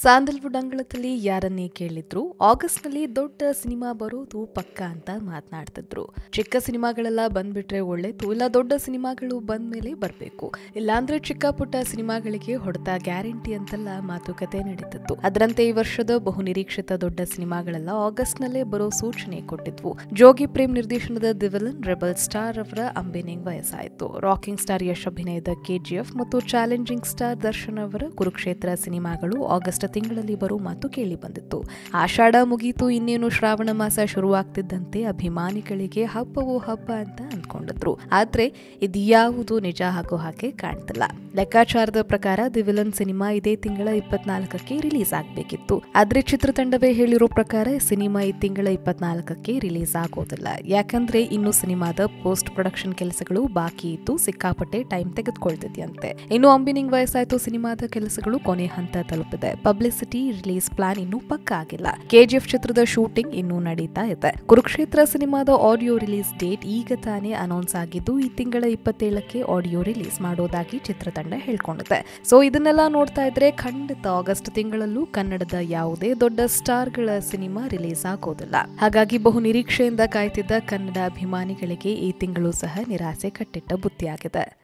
Sandalwood ಅಂಗಳದಲ್ಲಿ ಯಾರನ್ನೇ ಕೇಳಿದ್ರು ಆಗಸ್ಟ್ನಲ್ಲಿ ದೊಡ್ಡ ಸಿನಿಮಾ ಬರೋದು ಪಕ್ಕ ಅಂತ ಮಾತನಾಡ್ತಿದ್ರು. ಚಿಕ್ಕ ಸಿನಿಮಾಗಳೆಲ್ಲ ಬಂದ್ಬಿಟ್ರೆ ಒಳ್ಳೇದು, ಇಲ್ಲ ದೊಡ್ಡ ಸಿನಿಮಾಗಳು ಬಂದ್ಮೇಲೆ ಬರಬೇಕು. ಇಲ್ಲಾಂದ್ರೆ ಚಿಕ್ಕ ಪುಟ್ಟ ಸಿನಿಮಾಗಳಿಗೆ ಹೊಡೆತ ಗ್ಯಾರಂಟಿ ಅಂತೆಲ್ಲ ಮಾತುಕತೆ ನಡೀತಿತ್ತು. ಅದರಂತೆ ಈ ವರ್ಷದ ಬಹು ನಿರೀಕ್ಷಿತ ದೊಡ್ಡ ಸಿನಿಮಾಗಳೆಲ್ಲ ಆಗಸ್ಟ್ನಲ್ಲೇ ಬರೋ ಸೂಚನೆ ಕೊಟ್ಟಿದ್ವು. ಜೋಗಿ ಪ್ರೇಮ್ ನಿರ್ದೇಶನದ ದಿ ವಿಲನ್ ರೆಬಲ್ ಸ್ಟಾರ್ ಅವರ ಅಂಬಿನಿಂಗ್ ವಯಸ್ಸಾಯಿತು. ರಾಕಿಂಗ್ ಸ್ಟಾರ್ ಯಶ್ ಅಭಿನಯದ ಕೆಜಿಎಫ್ ಮತ್ತು ಚಾಲೆಂಜಿಂಗ್ ಸ್ಟಾರ್ ದರ್ಶನ್ ಅವರ ಕುರುಕ್ಷೇತ್ರ ಸಿನಿಮಾಗಳು ಆಗಸ್ಟ್ ತಿಂಗಳಲ್ಲಿ ಬರೋ ಮಾತು ಕೇಳಿ ಬಂದಿತ್ತು. ಆಷಾಢ ಮುಗೀತು, ಇನ್ನೇನು ಶ್ರಾವಣ ಮಾಸ ಶುರುವಾಗ್ತಿದ್ದಂತೆ ಅಭಿಮಾನಿಗಳಿಗೆ ಹಬ್ಬವೋ ಹಬ್ಬ ಅಂತ ಅಂದ್ಕೊಂಡಿದ್ರು. ಆದ್ರೆ ಇದ್ಯಾವುದು ನಿಜ ಆಗೋ ಹಾಗೆ ಕಾಣ್ತಿಲ್ಲ. ಲೆಕ್ಕಾಚಾರದ ಪ್ರಕಾರ ದಿ ವಿಲನ್ ಸಿನಿಮಾ ಇದೇ ತಿಂಗಳ ಇಪ್ಪತ್ನಾಲ್ಕಕ್ಕೆ ರಿಲೀಸ್ ಆಗಬೇಕಿತ್ತು. ಆದ್ರೆ ಚಿತ್ರತಂಡವೇ ಹೇಳಿರೋ ಪ್ರಕಾರ ಸಿನಿಮಾ ಈ ತಿಂಗಳ ಇಪ್ಪತ್ನಾಲ್ಕಕ್ಕೆ ರಿಲೀಸ್ ಆಗೋದಿಲ್ಲ. ಯಾಕಂದ್ರೆ ಇನ್ನು ಸಿನಿಮಾದ ಪೋಸ್ಟ್ ಪ್ರೊಡಕ್ಷನ್ ಕೆಲಸಗಳು ಬಾಕಿ ಇದ್ದು ಸಿಕ್ಕಾಪಟ್ಟೆ ಟೈಮ್ ತೆಗೆದುಕೊಳ್ತಿದೆಯಂತೆ. ಇನ್ನು ಅಂಬಿನಿಂಗ್ ವಯಸ್ಸಾಯ್ತು, ಸಿನಿಮಾದ ಕೆಲಸಗಳು ಕೊನೆ ಹಂತ ತಲುಪಿದೆ. ಪಬ್ಲಿಸಿಟಿ ರಿಲೀಸ್ ಪ್ಲಾನ್ ಇನ್ನೂ ಪಕ್ಕ ಆಗಿಲ್ಲ. ಕೆಜಿಎಫ್ ಚಿತ್ರದ ಶೂಟಿಂಗ್ ಇನ್ನೂ ನಡೀತಾ ಇದೆ. ಕುರುಕ್ಷೇತ್ರ ಸಿನಿಮಾದ ಆಡಿಯೋ ರಿಲೀಸ್ ಡೇಟ್ ಈಗ ತಾನೇ ಅನೌನ್ಸ್ ಆಗಿದ್ದು, ಈ ತಿಂಗಳ ಇಪ್ಪತ್ತೇಳಕ್ಕೆ ಆಡಿಯೋ ರಿಲೀಸ್ ಮಾಡೋದಾಗಿ ಚಿತ್ರತಂಡ ಹೇಳ್ಕೊಂಡಿದೆ. ಸೊ, ಇದನ್ನೆಲ್ಲ ನೋಡ್ತಾ ಇದ್ರೆ ಖಂಡಿತ ಆಗಸ್ಟ್ ತಿಂಗಳಲ್ಲೂ ಕನ್ನಡದ ಯಾವುದೇ ದೊಡ್ಡ ಸ್ಟಾರ್ಗಳ ಸಿನಿಮಾ ರಿಲೀಸ್ ಆಗೋದಿಲ್ಲ. ಹಾಗಾಗಿ ಬಹು ನಿರೀಕ್ಷೆಯಿಂದ ಕಾಯ್ತಿದ್ದ ಕನ್ನಡ ಅಭಿಮಾನಿಗಳಿಗೆ ಈ ತಿಂಗಳು ಸಹ ನಿರಾಸೆ ಕಟ್ಟಿಟ್ಟ ಬುತ್ತಿಯಾಗಿದೆ